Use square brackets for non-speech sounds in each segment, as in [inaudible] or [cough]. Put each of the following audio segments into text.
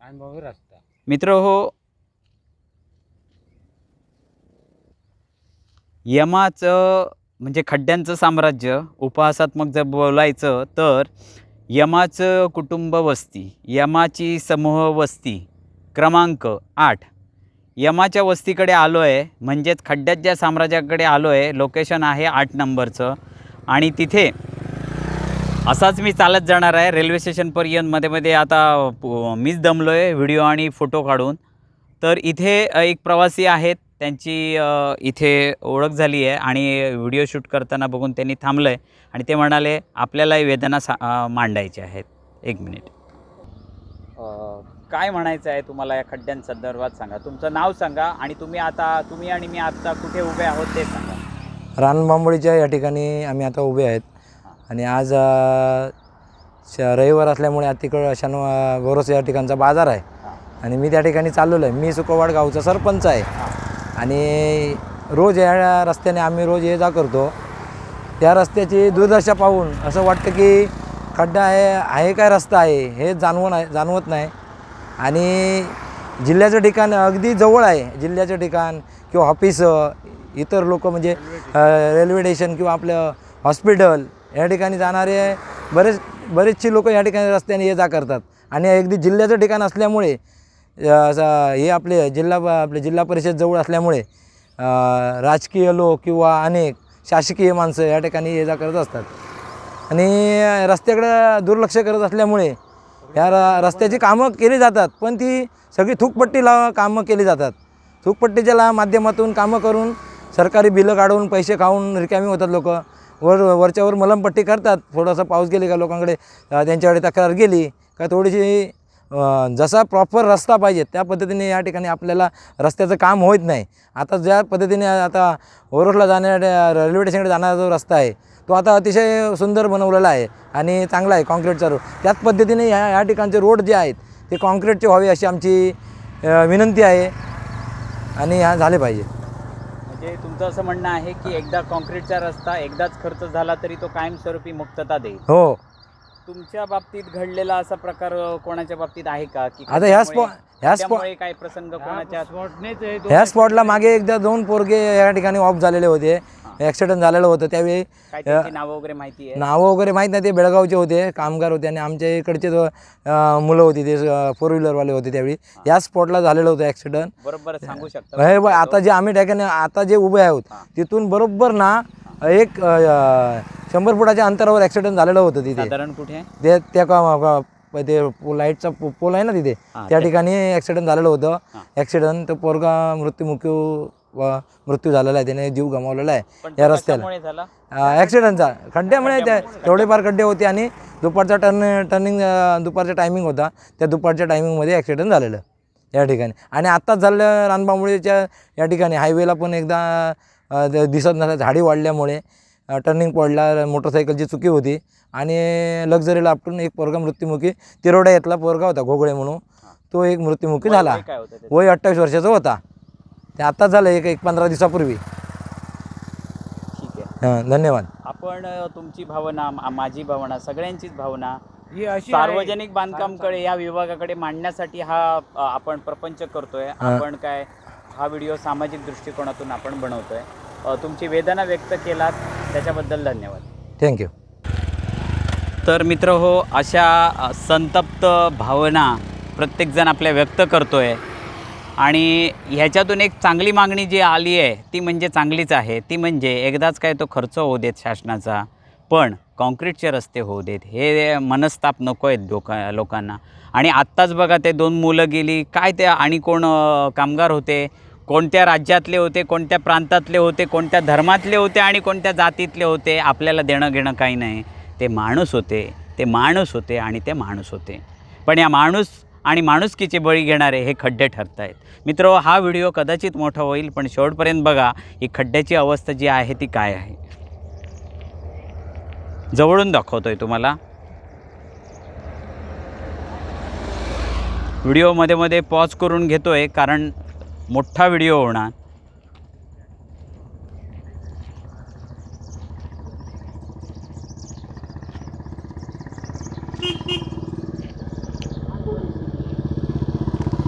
अनुभवी रस्ता. मित्र हो यमाचं म्हणजे खड्ड्यांचं साम्राज्य उपहासात्मक जर बोलायचं तर यमाचं कुटुंब वस्ती यमाची समूह वस्ती क्रमांक आठ. यमाच्या वस्तीकडे आलो आहे म्हणजेच खड्ड्यात ज्या साम्राज्याकडे आलो आहे लोकेशन आहे आठ नंबरचं. आणि तिथे असाच मी चालत जाणार आहे. रेल्वे स्टेशनपर्यंत मध्ये मध्ये आता मीच दमलो आहे व्हिडिओ आणि फोटो काढून. तर इथे एक प्रवासी आहेत. त्यांची इथे ओळख झाली आहे आणि व्हिडिओ शूट करताना बघून त्यांनी थांबलं आहे आणि ते म्हणाले आपल्यालाही वेदना सा मांडायच्या आहेत. एक मिनिट. काय म्हणायचं आहे तुम्हाला या खड्ड्यांसंदर्भात सांगा? तुमचं नाव सांगा आणि तुम्ही आता तुम्ही आणि मी आता कुठे उभे आहोत ते सांगा. रानबांबोळीच्या या ठिकाणी आम्ही आता उभे आहेत. आणि आज श- रविवार असल्यामुळे तिकडं शनिवार बोरस या ठिकाणचा बाजार आहे. आणि मी त्या ठिकाणी चाललेलो आहे. मी सुकोवाड गावचा सरपंच आहे. आणि रोज या रस्त्याने आम्ही रोज ये जा करतो. त्या रस्त्याची दुर्दशा पाहून असं वाटतं की खड्डा आहे आहे काय रस्ता आहे हे जाणवून आहे जाणवत नाही. आणि जिल्ह्याचं ठिकाण अगदी जवळ आहे. जिल्ह्याचं ठिकाण किंवा ऑफिस इतर लोक म्हणजे रेल्वे स्टेशन किंवा आपलं हॉस्पिटल या ठिकाणी जाणारे बरेच बरेचशी लोक या ठिकाणी रस्त्याने ये जा करतात. आणि अगदी जिल्ह्याचं ठिकाण असल्यामुळे हे आपले जिल्हा आपले जिल्हा परिषद जवळ असल्यामुळे राजकीय लोक किंवा अनेक शासकीय माणसं या ठिकाणी ये जा करत असतात. आणि रस्त्याकडं दुर्लक्ष करत असल्यामुळे या र रस्त्याची कामं केली जातात पण ती सगळी थूकपट्टीला कामं केली जातात. थूकपट्टीच्या ला माध्यमातून कामं करून सरकारी बिलं काढून पैसे खाऊन रिकामी होतात लोक. वर वरच्यावर मलमपट्टी करतात. थोडासा पाऊस गेली का लोकांकडे त्यांच्याकडे तक्रार गेली का थोडीशी जसा प्रॉपर रस्ता पाहिजे त्या पद्धतीने या ठिकाणी आपल्याला रस्त्याचं काम होत नाही. आता ज्या पद्धतीने आता ओरोसला जाण्यासाठी रेल्वे स्टेशनकडे जाणारा जो रस्ता आहे तो आता अतिशय सुंदर बनवलेला आहे आणि चांगला आहे कॉन्क्रीटचा रोड त्याच पद्धतीने ह्या या ठिकाणचे रोड जे आहेत ते कॉन्क्रीटचे व्हावे अशी आमची विनंती आहे आणि ह्या झाले पाहिजे. म्हणजे तुमचं असं म्हणणं आहे की एकदा कॉन्क्रीटचा रस्ता एकदाच खर्च झाला तरी तो कायमस्वरूपी मुक्तता देईल. हो. तुमच्या बाबतीत घडलेला असा प्रकार कोणाच्या बाबतीत आहे का? की आता ह्या स्पॉ ह्या स्पॉ त्यामुळे काय प्रसंग कोणाच्या. ह्या स्पॉटला मागे एकदा दोन पोरगे या ठिकाणी ऑफ झालेले होते. ॲक्सिडेंट झालेलं होतं त्यावेळी काय त्यांची नावं वगैरे माहिती आहे? नावं वगैरे माहीत नाही ते बेळगावचे होते कामगार होते आणि आमच्या इकडचे जो अं, मुलं होती ते फोर व्हीलरवाले होते त्यावेळी. या स्पॉटला झालेलं होतं ॲक्सिडेंट बरोबर सांगू शकता. हे बघ, आता जे आम्ही ठिकाणी आता जे उभे आहोत. तिथून बरोबर ना एक अं, शंभर फुटाच्या अंतरावर ॲक्सिडेंट झालेलं होतं तिथे. साधारण कुठे? आहे? ते त्या का का- ते पो- लाईटचा पो- पोल आहे ना तिथे. त्या ठिकाणी ॲक्सिडेंट झालेलं होतं. ॲक्सिडेंट तर पोरगा मृत्युमुखी व- मृत्यू झालेला आहे त्याने जीव गमावलेला आहे या रस्त्याला. ॲक्सिडेंटचा खड्ड्यामुळे थोडेफार खड्डे होते आणि दुपारचा टर्न टर्निंग दुपारचा टायमिंग होता. त्या दुपारच्या टायमिंगमध्ये ॲक्सिडेंट झालेलं या ठिकाणी. आणि आत्ताच झालं रानबांबुळीच्या या ठिकाणी हायवेला पण एकदा दिसत नसल्या झाडी वाढल्यामुळे टर्निंग पडला मोटरसायकलची चुकी होती. आणि लक्झरीला आपटून एक पोरगा मृत्युमुखी तिरोडा येतला पोरगा होता घोगळे म्हणून. तो एक मृत्युमुखी झाला? वय अठ्ठावीस वर्षाचा होता. ते आत्ताच झालं एक एक पंधरा दिवसापूर्वी. ठीक आहे. हां धन्यवाद. आपण अ, तुमची भावना मा- माझी भावना सगळ्यांचीच भावना ही अशी आहे. सार्वजनिक बांधकामकडे या विभागाकडे मांडण्यासाठी हा अ, आपण प्रपंच करतोय. हा. आपण काय हा व्हिडिओ सामाजिक दृष्टिकोनातून आपण बनवतोय. अ, तुमची वेदना व्यक्त केलात त्याच्याबद्दल धन्यवाद. थँक्यू तर मित्र हो अशा अ, संतप्त भावना प्रत्येकजण आपल्या व्यक्त करतोय. आणि ह्याच्यातून एक चांगली मागणी जी आली आहे ती म्हणजे चांगलीच आहे. ती म्हणजे एकदाच काय तो खर्च होऊ देत शासनाचा पण कॉन्क्रीटचे रस्ते होऊ देत. हे मनस्ताप नको आहेत लोक लोकांना. आणि आत्ताच बघा ते दोन मुलं गेली काय ते आणि कोण कामगार होते? कोणत्या राज्यातले होते कोणत्या प्रांतातले होते कोणत्या धर्मातले होते आणि कोणत्या जातीतले होते? आपल्याला देणं घेणं काही नाही. ते माणूस होते ते माणूस होते आणि ते माणूस होते. पण या माणूस आणि माणुसकीचे बळी घेणारे हे खड्डे ठरत आहेत मित्र हा व्हिडिओ कदाचित मोठा होईल पण शेवटपर्यंत बघा ही खड्ड्याची अवस्था जी आहे ती काय आहे? जवळून दाखवतोय तुम्हाला. व्हिडिओमध्ये मध्ये पॉज करून घेतोय कारण मोठा व्हिडिओ होणार.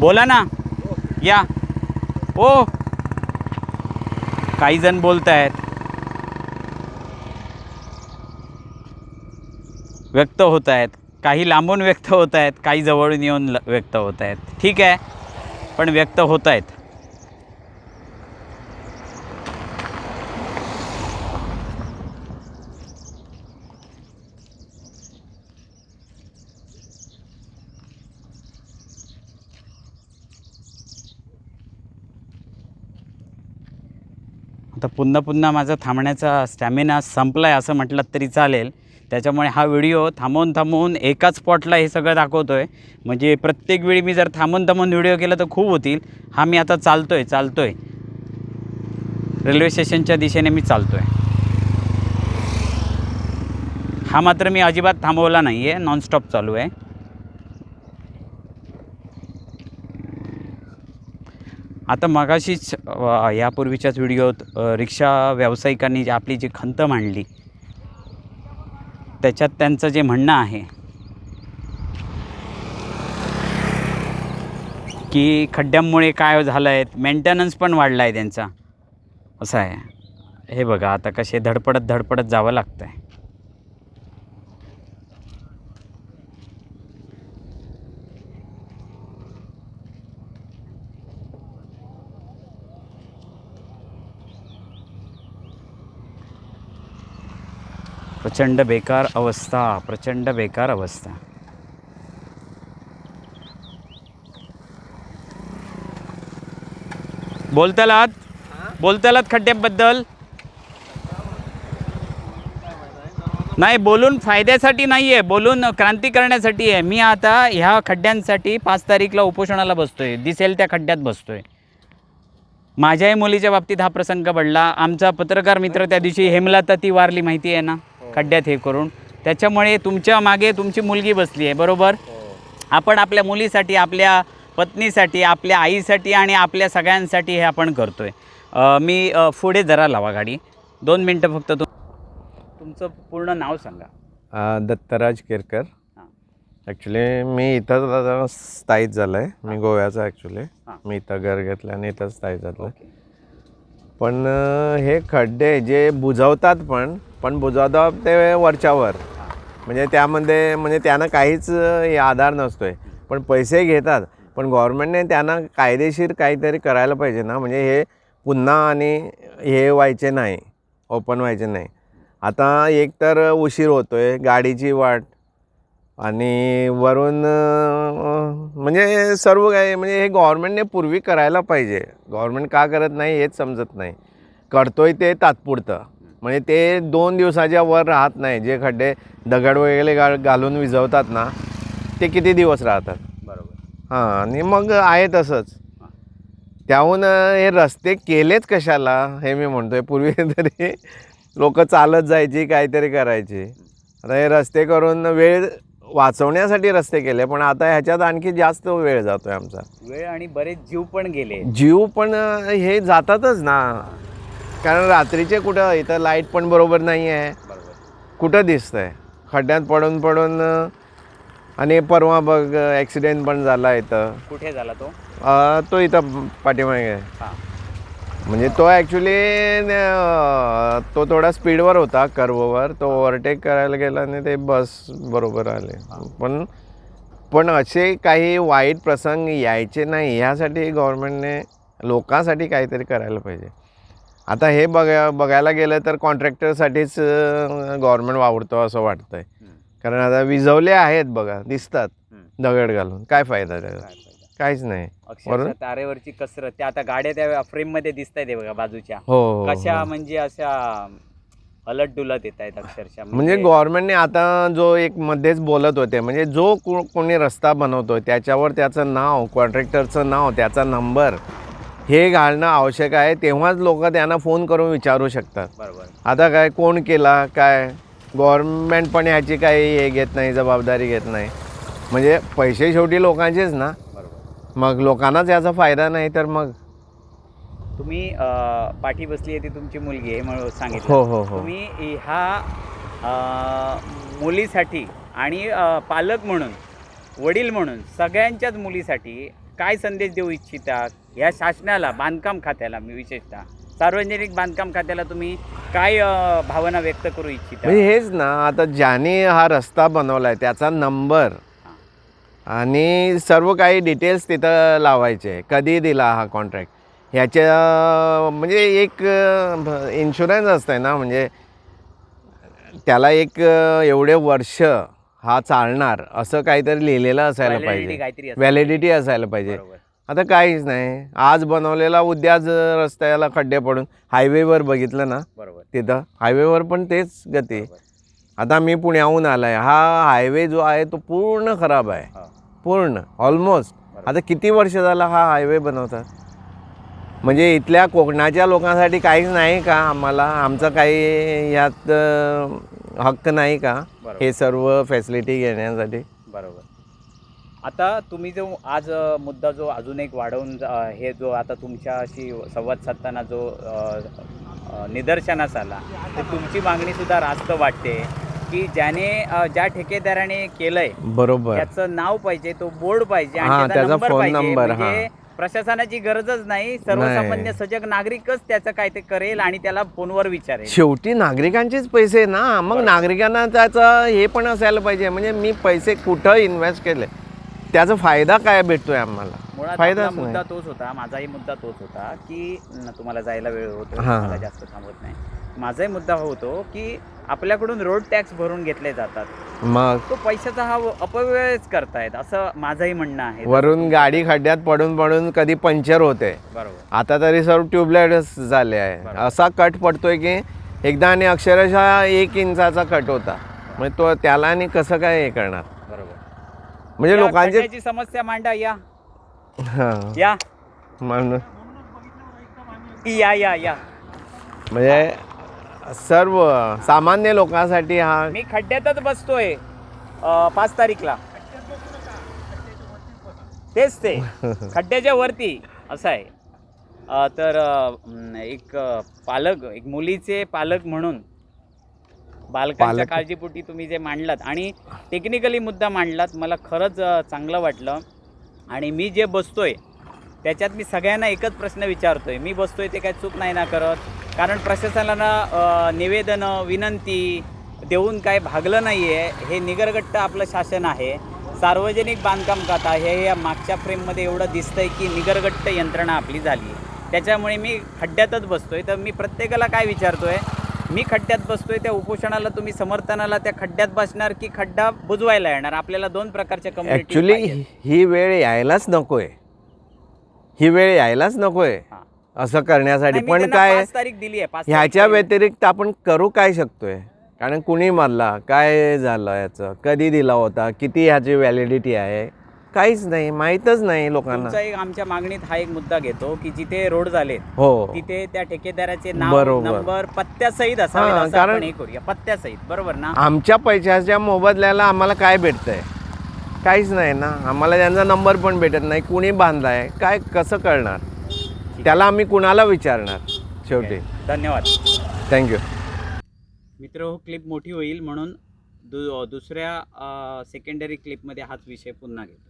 बोला ना. या. ओ. काही जण बोलत आहेत व्यक्त होत आहेत काही लांबून व्यक्त होत आहेत काही जवळून येऊन व्यक्त होत आहेत ठीक आहे. पण व्यक्त होत आहेत आता पुन्हा पुन्हा माझा थांबण्याचा स्टॅमिना संपला आहे असं म्हटलं तरी चालेल. त्याच्यामुळे हा व्हिडिओ थांबवून थांबवून एकाच स्पॉटला हे सगळं दाखवतो आहे म्हणजे प्रत्येक वेळी मी जर थांबून थांबून व्हिडिओ केला तर खूप होतील. हा मी आता चालतो आहे चालतो आहे रेल्वे स्टेशनच्या दिशेने मी चालतो आहे हा मात्र मी अजिबात थांबवला नाही आहे नॉनस्टॉप चालू आहे. आता मगाशीच यापूर्वीच्याच व्हिडिओत रिक्षा व्यावसायिकांनी जी आपली जी खंत मांडली त्याच्यात त्यांचं जे म्हणणं आहे की खड्ड्यांमुळे काय झालं आहे मेंटेनन्स पण वाढला आहे त्यांचा असं आहे. हे बघा आता कसे धडपडत धडपडत जावं लागतं आहे प्रचंड बेकार अवस्था प्रचंड बेकार अवस्था. बोलतालात? बोलतालात खड्ड्याबद्दल? नाही बोलून फायद्यासाठी नाही आहे बोलून क्रांती करण्यासाठी आहे. मी आता ह्या खड्ड्यांसाठी पाच तारीखला उपोषणाला बसतोय. दिसेल त्या खड्ड्यात बसतोय. माझ्याही मुलीच्या बाबतीत हा प्रसंग घडला. आमचा पत्रकार मित्र त्या दिवशी हेमला ती वारली माहिती आहे ना? खड्ड्यात हे करून. त्याच्यामुळे तुमच्या मागे तुमची मुलगी बसली आहे बरोबर? आपण आपल्या मुलीसाठी आपल्या पत्नीसाठी आपल्या आईसाठी आणि आपल्या सगळ्यांसाठी हे आपण करतोय. अ, मी पुढे जरा लावा गाडी. दोन मिनटं फक्त तु तुमचं पूर्ण नाव सांगा. दत्तराज केरकर. हां. ॲक्च्युली मी इथंच आता स्थायिक झालो आहे मी गोव्याचा ॲक्च्युली हां. मी इथं घर घेतलं आणि इथंच स्थायिक झालो आहे पण हे खड्डे जे बुजवतात पण पण बुजवतात ते वरच्यावर. म्हणजे त्यामध्ये म्हणजे त्यांना काहीच हे आधार नसतो आहे पण पैसे घेतात. पण गव्हर्मेंटने त्यांना कायदेशीर काहीतरी करायला पाहिजे ना. म्हणजे हे पुन्हा आणि हे व्हायचे नाही. ओपन व्हायचे नाही. आता एक तर उशीर होतो आहे गाडीची वाट आणि वरून म्हणजे सर्व काय म्हणजे हे गव्हर्नमेंटने पूर्वी करायला पाहिजे. गव्हर्नमेंट का करत नाही हेच समजत नाही. करतोय ते तात्पुरतं. म्हणजे ते दोन दिवसाच्या वर राहत नाही. जे खड्डे दगड वगैरे गा घालून विझवतात ना ते किती दिवस राहतात? बरोबर. हां आणि मग आहे तसंच. त्याहून हे रस्ते केलेच कशाला हे मी म्हणतोय. पूर्वी [laughs] तरी लोक चालत जायची काहीतरी करायची. आता हे रस्ते करून वेळ वाचवण्यासाठी रस्ते केले पण आता ह्याच्यात आणखी जास्त वेळ जातोय आमचा. वेळ आणि बरेच जीव पण गेले. जीव पण हे जातातच ना. कारण रात्रीचे कुठं इथं लाइट पण बरोबर नाही आहे कुठं दिसतंय? खड्ड्यात पडून पडून आणि परवा बघ ॲक्सिडेंट पण झाला इथं. कुठे झाला तो? तो इथं पाठीमागे. हां. म्हणजे तो ॲक्च्युली तो थोडा स्पीडवर होता कर्ववर तो ओव्हरटेक करायला गेला आणि ते बस बरोबर आले. पण पण असे काही वाईट प्रसंग यायचे नाही. ह्यासाठी गव्हर्नमेंटने लोकांसाठी काहीतरी करायला पाहिजे. आता हे बघा बघायला गेलं तर कॉन्ट्रॅक्टरसाठीच गव्हर्नमेंट वावरतो असं वाटतंय. कारण आता विजवले आहेत बघा दिसतात. दगड घालून. काय फायदा त्याचा? काहीच नाही. अक्षरशः बरोबर. तारेवरची कसरत. त्या आता गाड्या त्या फ्रेममध्ये दिसत आहेत बघा बाजूच्या. हो हो, कशा हो म्हणजे अशा अलट डुलत येत आहेत अक्षरशः. म्हणजे गव्हर्नमेंटने आता जो एक मध्येच बोलत होते म्हणजे जो को कोणी रस्ता बनवतोय त्याच्यावर त्याचं नाव कॉन्ट्रॅक्टरचं नाव त्याचा नंबर हे घालणं आवश्यक आहे. तेव्हाच लोक त्यांना फोन करून विचारू शकतात. बरोबर. आता काय कोण केला काय? गव्हर्नमेंट पण ह्याची काही हे घेत नाही जबाबदारी घेत नाही. म्हणजे पैसे शेवटी लोकांचेच ना. मग लोकांनाच याचा फायदा नाही तर मग? तुम्ही अं, पाठी बसली आहे ती तुमची मुलगी आहे म्हणून सांगितलं. हो हो हो. तुम्ही ह्या अं, मुलीसाठी आणि अं, पालक म्हणून वडील म्हणून सगळ्यांच्याच मुलीसाठी काय संदेश देऊ इच्छिता? या शासनाला बांधकाम खात्याला मी विशेषतः. सार्वजनिक बांधकाम खात्याला तुम्ही काय अ, भावना व्यक्त करू इच्छिता? म्हणजे हेच ना आता ज्याने हा रस्ता बनवलाय त्याचा नंबर आणि सर्व काही डिटेल्स तिथं लावायचे. कधी दिला हा कॉन्ट्रॅक्ट ह्याच्या म्हणजे एक इन्शुरन्स असतंय ना म्हणजे त्याला एक एवढे वर्ष हा चालणार असं काहीतरी लिहिलेलं असायला पाहिजे. व्हॅलिडिटी असायला पाहिजे. आता काहीच नाही. आज बनवलेला उद्याच रस्त्याला खड्डे पडून हायवेवर बघितलं ना बरोबर. तिथं. हायवेवर पण तेच गती. आता मी पुण्याहून आलाय. हा हायवे जो आहे तो पूर्ण खराब आहे. पूर्ण ऑलमोस्ट. आता किती वर्ष झाला हा हायवे बनवतात? म्हणजे इथल्या कोकणाच्या लोकांसाठी काहीच नाही का आम्हाला? आमचं काही यात हक्क नाही का. हे सर्व फॅसिलिटी घेण्यासाठी. बरोबर. आता तुम्ही जो आज मुद्दा जो अजून एक वाढवून हे जो आता तुमच्याशी संवाद साधताना जो निदर्शनास आला ते तुमची मागणी सुद्धा रास्त वाटते. की ज्याने ज्या ठेकेदाराने केलंय बरोबर. त्याचं नाव पाहिजे तो बोर्ड पाहिजे हा, आणि त्याचा त्याचा नंबर phone पाहिजे. number, म्हणजे प्रशासनाची गरजच नाही सर्वसामान्य. सजग नागरिकच त्याचं काय ते करेल आणि त्याला फोनवर विचारेल. शेवटी नागरिकांचेच पैसे ना. मग. नागरिकांना त्याचं हे पण असायला पाहिजे. म्हणजे मी पैसे कुठं इन्व्हेस्ट केले? त्याचा फायदा काय भेटतोय आम्हाला? मुळात फायदाच आपला मुद्दा नाही. तोच होता माझाही मुद्दा तोच होता की न, तुम्हाला जायला वेळ होतो हां. मला जास्त थांबवत माझाही मुद्दा होतो की आपल्याकडून रोड टॅक्स भरून घेतले जातात. मग? तो पैशाचा हा अपव्ययच करतायत असं माझंही म्हणणं आहे. वरून गाडी खड्ड्यात पडून पडून कधी पंक्चर होते. बरोबर. आता तरी सर्व ट्यूबलाईटच झाले आहे. असा कट पडतोय की एकदा आणि अक्षरशः एक इंचाचा कट होता. म्हणजे तो त्याला आणि कसं काय हे करणार? बरोबर. म्हणजे या लोकांचे खड्ड्याची समस्या मांडा या. हां. या. म्हणून या या या. म्हणजे सर्व सामान्य लोकांसाठी हा मी खड्ड्यातच बसतोय अं, पाच तारीखला. तेच ते. [laughs] खड्ड्याच्या वरती असं आहे. अं, तर अं, एक अं, पालक एक मुलीचे पालक म्हणून बालकांच्या पालक. काळजीपोटी तुम्ही जे मांडलात आणि टेक्निकली मुद्दा मांडलात मला खरंच अं, चांगलं वाटलं. आणि मी जे बसतोय त्याच्यात मी सगळ्यांना एकच प्रश्न विचारतोय. मी बसतोय ते काय चूक नाही ना करत? कारण प्रशासनाला अं, निवेदनं विनंती देऊन काय भागलं नाही आहे हे निगरगट्ट आपलं शासन आहे. सार्वजनिक बांधकाम खाता हे या मागच्या फ्रेममध्ये एवढं दिसतंय की निगरगट्ट यंत्रणा आपली झाली आहे. त्याच्यामुळे मी खड्ड्यातच बसतोय. तर मी प्रत्येकाला काय विचारतोय मी खड्ड्यात बसतोय त्या उपोषणाला तुम्ही समर्थनाला त्या खड्ड्यात बसणार की खड्डा बुजवायला येणार? आपल्याला दोन प्रकारच्या communities ॲक्च्युली. ही वेळ यायलाच नकोय. ही वेळ यायलाच नकोय. हां. असं करण्यासाठी. नाही, मी पण त्यांना काय पाच तारीख दिली आहे पाच ह्याच्या व्यतिरिक्त आपण करू काय शकतोय? कारण कुणी मारला काय झालं याचं? कधी दिला होता? किती ह्याची व्हॅलिडिटी आहे? काहीच नाही माहीतच नाही लोकांना. तुमचा एक आमच्या मागणीत हा एक मुद्दा घेतो की जिथे रोड झालेत हो. तिथे त्या ठेकेदाराचे नाव बरोबर. नंबर पत्त्यासहित असावेत हां, असं कारण- आपण हे करूया. पत्त्यासहित बरोबर ना? आमच्या पैशाच्या मोबदल्याला आम्हाला काय भेटतंय? काहीच नाही ना? आम्हाला त्यांचा नंबर पण भेटत नाही. कुणी बांधलाय? काय कसं कळणार? त्याला आम्ही कुणाला विचारणार? शेवटी. धन्यवाद. थँक्यू मित्र हो क्लिप मोठी होईल म्हणून दु दुसऱ्या सेकंडरी क्लिपमध्ये हाच विषय पुन्हा घेतो.